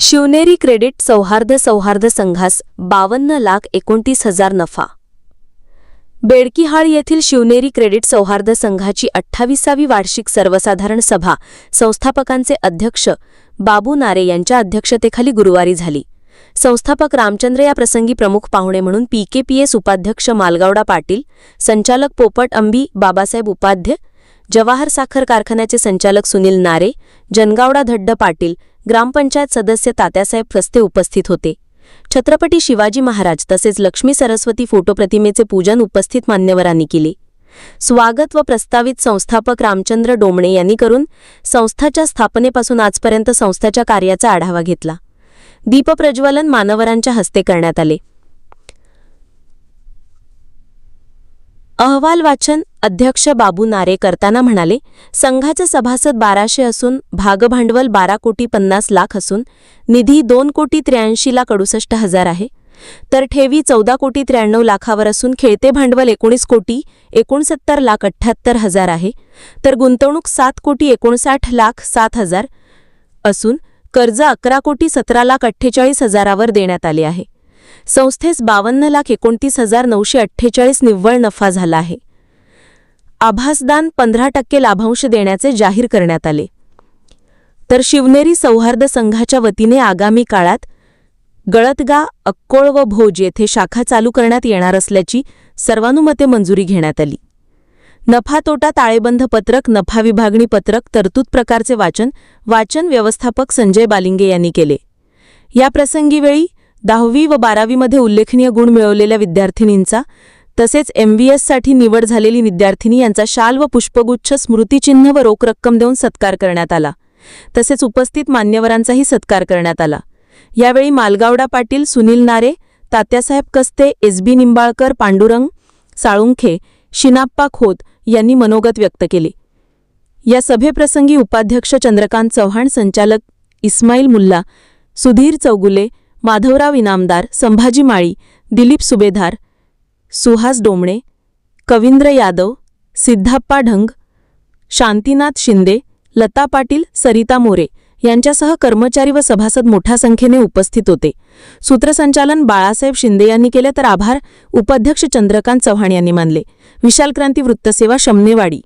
Shivneri credit सौहार्द सौहार्द संघास बावन्न लाख एकोणतीस हजार नफा. बेडकीहाळ येथील शिवनेरी क्रेडिट सौहार्द संघाची अठ्ठावीसावी वार्षिक सर्वसाधारण सभा संस्थापकांचे अध्यक्ष बाबू नारे यांच्या अध्यक्षतेखाली गुरुवारी झाली. संस्थापक रामचंद्र या प्रसंगी प्रमुख पाहुणे म्हणून पीकेपीएस उपाध्यक्ष मालगावडा पाटील संचालक पोपट अंबी बाबासाहेब उपाध्य जवाहर साखर कारखान्याचे संचालक सुनील नारे जनगावडा धड्ड पाटील ग्रामपंचायत सदस्य तात्यासाहेब फस्ते उपस्थित होते. छत्रपती शिवाजी महाराज तसेच लक्ष्मी सरस्वती फोटो प्रतिमेचे पूजन उपस्थित मान्यवरांनी केले. स्वागत व प्रस्तावित संस्थापक रामचंद्र डोमणे यांनी करून संस्थाच्या स्थापनेपासून आजपर्यंत संस्थाच्या कार्याचा आढावा घेतला. दीपप्रज्वलन मानवरांच्या हस्ते करण्यात आले. अहवाल वाचन अध्यक्ष बाबू नारे करताना म्हणाले संघाचे सभासद बाराशे असून भागभांडवल बारा कोटी पन्नास लाख असून निधी दोन कोटी त्र्याऐंशी लाख अडुसष्ट हजार आहे. तर ठेवी चौदा कोटी त्र्याण्णव लाखावर असून खेळते भांडवल एकोणीस कोटी एकोणसत्तर लाख अठ्ठ्याहत्तर हजार आहे. तर गुंतवणूक सात कोटी एकोणसाठ लाख सात हजार असून कर्ज अकरा कोटी सतरा लाख अठ्ठेचाळीस हजारावर देण्यात आले आहे. संस्थेस बावन्न लाख एकोणतीस हजार नऊशे अठ्ठेचाळीस निव्वळ नफा झाला आहे. आभासदान पंधरा टक्के लाभांश देण्याचे जाहीर करण्यात आले. तर शिवनेरी सौहार्द संघाच्या वतीने आगामी काळात गळतगा अक्कोळ व भोज येथे शाखा चालू करण्यात येणार असल्याची सर्वानुमते मंजुरी घेण्यात आली. नफा तोटा ताळेबंद पत्रक नफा विभागणी पत्रक तरतूद प्रकारचे वाचन वाचन व्यवस्थापक संजय बालिंगे यांनी केले. या प्रसंगीवेळी दहावी व बारावीमध्ये उल्लेखनीय गुण मिळवलेल्या विद्यार्थिनींचा तसेच एमव्हीएससाठी निवड झालेली विद्यार्थिनी यांचा शाल व पुष्पगुच्छ स्मृतिचिन्ह व रोख रक्कम देऊन सत्कार करण्यात आला. तसेच उपस्थित मान्यवरांचाही सत्कार करण्यात आला. यावेळी मालगावडा पाटील सुनील नारे तात्यासाहेब कस्ते एस बी निंबाळकर पांडुरंग साळुंखे शिनाप्पा खोत यांनी मनोगत व्यक्त केले. या सभेप्रसंगी उपाध्यक्ष चंद्रकांत चव्हाण संचालक इस्माईल मुल्ला सुधीर चौगुले माधवराव इनामदार संभाजी माळी दिलीप सुभेदार सुहास डोमणे कविंद्र यादव सिद्धाप्पा ढंग शांतीनाथ शिंदे लता पाटील सरिता मोरे यांच्यासह कर्मचारी व सभासद मोठ्या संख्येने उपस्थित होते. सूत्रसंचालन बाळासाहेब शिंदे यांनी केले तर आभार. उपाध्यक्ष चंद्रकांत चव्हाण यांनी मानले. विशाल क्रांती वृत्तसेवा शमनेवाडी.